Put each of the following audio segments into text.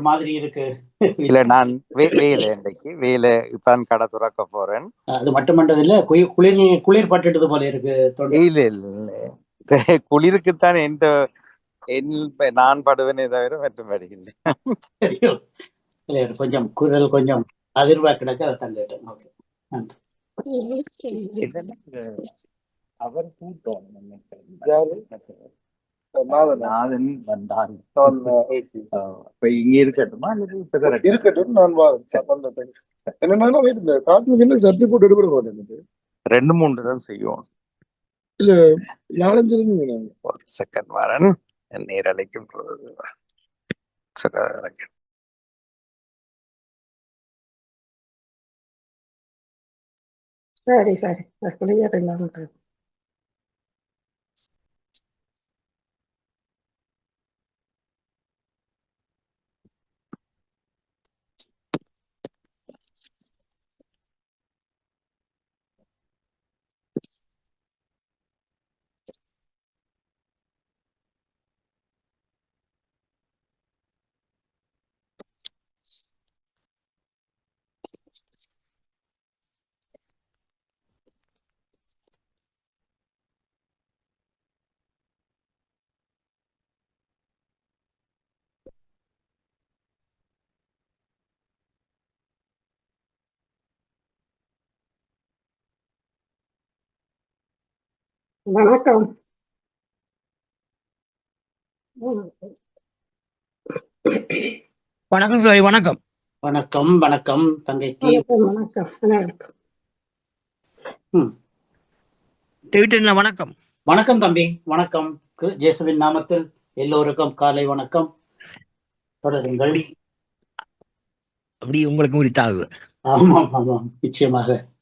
மாதிரி இருக்கு. இல்ல நான் வே- வேலை இன்னைக்கு வேலை இப்பதான் கடை துறக்க போறேன். அது மட்டுமன்றது இல்ல குளிர் குளிர் பட்டுட்டது போல இருக்கு இல்ல இல்ல குளிருக்குத்தான் எந்த என் நான் படுவேனே தவிர மற்றபடி இல்லை. கொஞ்சம் குரல் கொஞ்சம் அதிர்வா கிடக்க அதை தங்கிட்டேன் ஓகே. அவர் கூட்டம். நாதன் நாதன் வந்தான். நான் இப்ப இங்க இருக்கட்டுமா? அல்லது? இருக்கட்டும்? நான் வரேன். என்னன்னா இந்த காட்டுக்கு என்ன சர்டி போட்டு எடுக்கிற மாட்டேன் ரெண்டு மூன்று தான் செய்யும் நாலஞ்சு இருந்தீங்க நாங்க ஒரு செகண்ட் வரேன். நேரலைக்கும் போகுது. second. சரி சரி. வணக்கம். வணக்கம் வணக்கம். வணக்கம் வணக்கம். தங்கைக்கு வணக்கம் வணக்கம். வணக்கம். வணக்கம் தம்பி வணக்கம். கிரு- இயேசுவின் நாமத்தில் எல்லோருக்கும் காலை வணக்கம். தொடருங்கள். அப்படி உங்களுக்கு உரித்தாகுது ஆமாம் ஆமாம். நிச்சயமாக.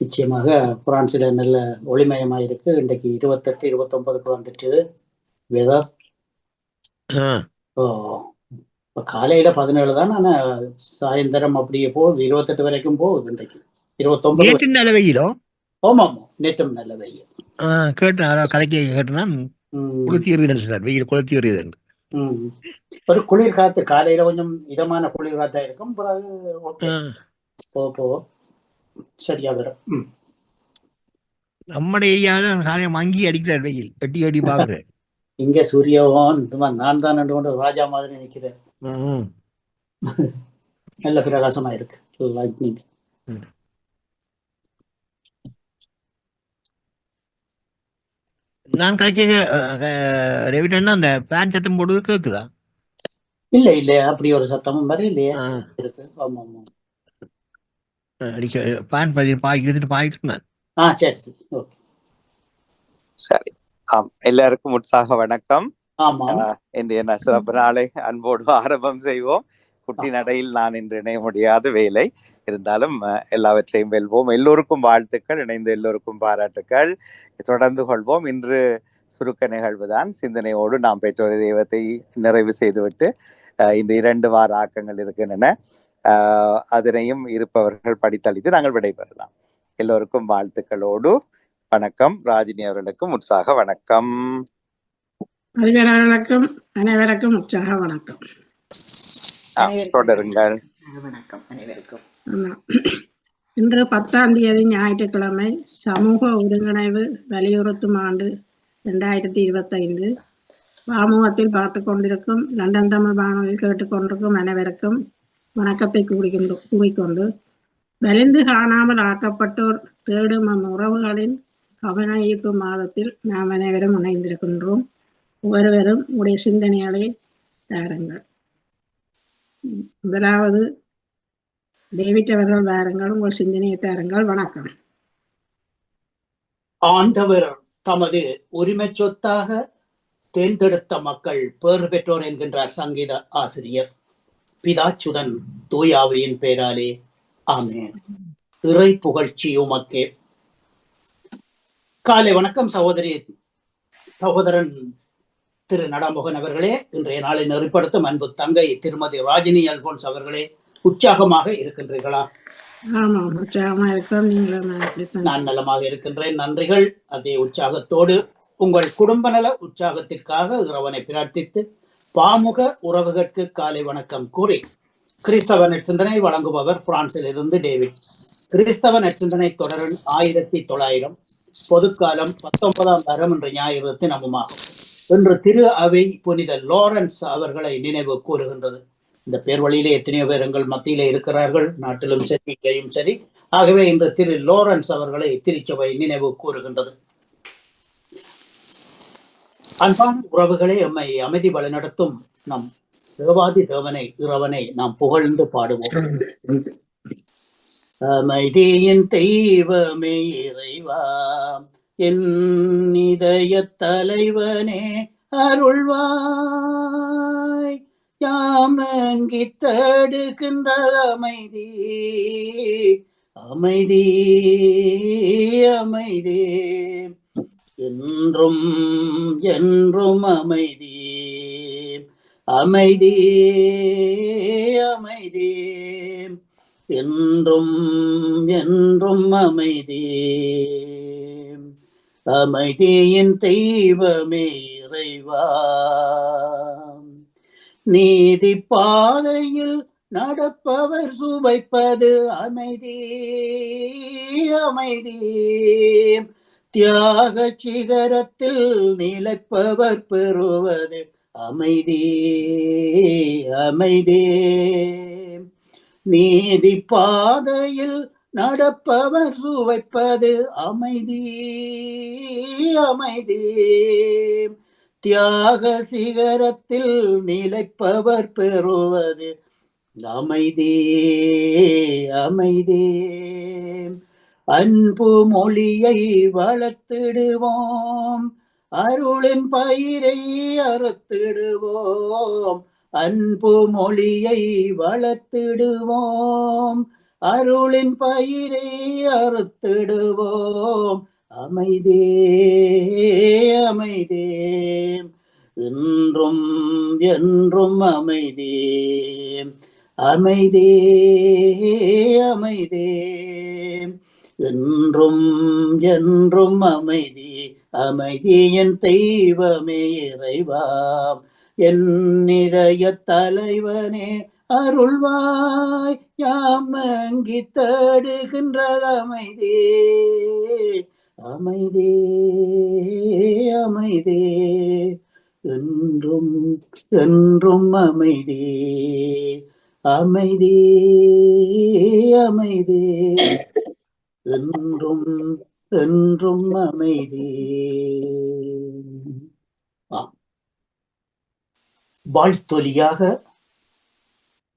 நிச்சயமாக பிரான்சில் நல்ல ஒளிமயமாக இருக்கு இன்றைக்கு இருபத்தெட்டு இருபத்தொன்பதுக்கு வந்துட்டு வெதர் ஓ இப்போ காலையில பதினேழு தான் ஆனால் சாயந்தரம் அப்படியே போகுது. இருபத்தெட்டு வரைக்கும் போகுது இன்றைக்கு. இருபத்தொன்பது நல்ல வெயிலோ? ஆமாம் ஆமாம் நேற்றும் நல்ல வெயில். கேட்டேன். கதைக்கு கேட்டேன்னா குளிர்ச்சி எறியுதுன்னு சொன்னார் வெயில் எறியுதுன்னு. ம். ஒரு குளிர் காத்து காலையில கொஞ்சம் இதமான குளிர் காத்தா இருக்கும். பிறகு ஓகே. போக போக சரியா வரும். ம். நம்ம ஏரியாவில் காலையில் மங்கி அடிக்கிறார் வெயில். எட்டி அடி பாக்குறேன் இங்க சூரியவான் சும்மா நான் தான் ரெண்டு கொண்டு ராஜா மாதிரி நிக்கிறேன் நல்ல பிரகாசமா இருக்கு. லைட்னிங் நான் டேவிட் அண்ணா அந்த பேன் சத்தம் போடுறது கேக்குதா? இல்ல இல்ல. அப்படி ஒரு சத்தமும் வர இல்லையே இருக்கு. ஆமா ஆமா அடிக்க பேன் பதி பாய்க்கு எடுத்துட்டு பாய்க்கு நான் ஆ சரி சரி ஓகே. சரி. ஆம் எல்லாருக்கும் உற்சாக வணக்கம். இன்றைய சிறப்பு நாளை அன்போடு ஆரம்பம் செய்வோம். குட்டி நடையில் நான் இன்று இணைய முடியாத வேலை. இருந்தாலும் எல்லாவற்றையும் வெல்வோம். எல்லோருக்கும் வாழ்த்துக்கள் இணைந்த எல்லோருக்கும் பாராட்டுக்கள். தொடர்ந்து கொள்வோம். இன்று சுருக்க நிகழ்வுதான். சிந்தனையோடு நாம் பெற்றோர் தெய்வத்தை நிறைவு செய்துவிட்டு இந்த இரண்டு வார ஆக்கங்கள் இருக்கின்றன. அதனையும் இருப்பவர்கள் படித்தளித்து நாங்கள் விடைபெறலாம். எல்லோருக்கும் வாழ்த்துக்களோடு வணக்கம். ராஜினி அவர்களுக்கும் உற்சாக வணக்கம். அறிவியலாளர்களுக்கும் அனைவருக்கும் உற்சாக வணக்கம். தொடருங்கள். வணக்கம் அனைவருக்கும். இன்று பத்தாம் தேதி ஞாயிற்றுக்கிழமை சமூக ஒருங்கிணைவு வலியுறுத்தும் ஆண்டு ரெண்டாயிரத்தி இருபத்தைந்து பாமுகத்தில் பார்த்து கொண்டிருக்கும் லண்டன் தமிழ் வானொலியில் கேட்டுக்கொண்டிருக்கும் அனைவருக்கும் வணக்கத்தை கூறிக்கொண்டு கூறிக்கொண்டு வலிந்து காணாமல் ஆக்கப்பட்டோர் தேடும் நம் உறவுகளின் கவன மாதத்தில் நாம் அனைவரும் இணைந்திருக்கின்றோம். ஒவ்வொருவரும் உடைய சிந்தனைகளை தாருங்கள். முதலாவது டேவிட் அவர்கள் தாருங்கள் உங்கள் சிந்தனையை தாருங்கள். வணக்கம். ஆண்டவர் தமது உரிமை சொத்தாக தேர்ந்தெடுத்த மக்கள் பேறு பெற்றோர் என்கின்றார் சங்கீத ஆசிரியர். பிதாச்சுடன் தூயாவையின் பெயராலே ஆமென். இறை புகழ்ச்சி உமக்கே. காலை வணக்கம் சகோதரி சகோதரன் திரு நடாமோகன் அவர்களே. இன்றைய நாளை நெறிப்படுத்தும் அன்பு தங்கை திருமதி ராஜினி அல்போன்ஸ் அவர்களே உற்சாகமாக இருக்கின்றீர்களா? நான் நலமாக இருக்கின்றேன். நன்றிகள். அதே உற்சாகத்தோடு உங்கள் குடும்ப நல உற்சாகத்திற்காக இறைவனை பிரார்த்தித்து பாமுக உறவுகளுக்கு காலை வணக்கம் கூறி கிறிஸ்தவ நற்சிந்தனை வழங்குபவர் பிரான்சில் இருந்து டேவிட். கிறிஸ்தவ நற்சிந்தனை தொடரின் ஆயிரத்தி தொள்ளாயிரம் பொதுக்காலம் பத்தொன்பதாம் தரம் என்ற ஞாயிறு தினமுமாகும். இன்று திரு அவை புனித லாரன்ஸ் அவர்களை நினைவு கூறுகின்றது. இந்த பேர் வழியிலே எத்தனையோ பேர் எங்கள் மத்தியிலே இருக்கிறார்கள் நாட்டிலும் சரி இங்கேயும் சரி. ஆகவே இந்த திரு லாரன்ஸ் அவர்களை திருச்சபை நினைவு கூறுகின்றது. அன்பான உறவுகளே எம்மை அமைதி வழிநடத்தும் நம் தேவாதி தேவனை இறைவனை நாம் புகழ்ந்து பாடுவோம். அமைதியின் தெய்வமே இறைவா என் இதய தலைவனே அருள்வாய். யாமங்கி தடுக்கின்ற அமைதி அமைதி அமைதி. என்றும் என்றும் அமைதி அமைதி அமைதி. என்றும் என்றும் அமைதி. அமைதியின் தெய்வமே இறைவா. நீதி பாதையில் நடப்பவர் சுவைப்பது அமைதி அமைதி. தியாக சிகரத்தில் நிலைப்பவர் பெறுவது அமைதி அமைதி. நீதி பாதையில் நடப்பவர் சுவைப்பது அமைதி அமைதி. தியாக சிகரத்தில் நிலைப்பவர் பெறுவது அமைதி அமைதி. அன்பு மொழியை வளர்த்திடுவோம். அருளின் பயிரை அறுத்திடுவோம். அன்பு மொழியை வளர்த்திடுவோம். அருளின் பயிரை அறுத்திடுவோம். அமைதே அமைதே. என்றும் என்றும் அமைதே. அமைதே அமைதே. என்றும் என்றும் அமைதி அமைதியின் தெய்வமே இறைவாம். என் இதய தலைவனே அருள்வாய் யாம் அங்கி தேடுகின்ற அமைதி. அமைதி அமைதி. என்றும் என்றும் அமைதி. அமைதி அமைதி. என்றும் என்றும் அமைதி. வாழ்த்தொலியாக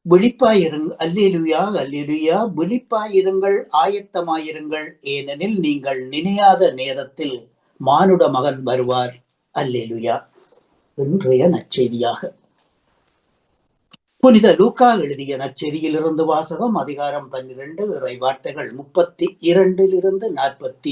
விழிப்பாயிருங் அல்லேலுயா அல்லேலுயா விழிப்பாயிருங்கள் ஆயத்தமாயிருங்கள். ஏனெனில் நீங்கள் நினையாத நேரத்தில் மானுட மகன் வருவார். அல்லேலுயா. இன்றைய நச்செய்தியாக புனித லூக்கா எழுதிய நற்செய்தியிலிருந்து வாசகம் அதிகாரம் பன்னிரண்டு இறை வார்த்தைகள் முப்பத்தி இரண்டிலிருந்து நாற்பத்தி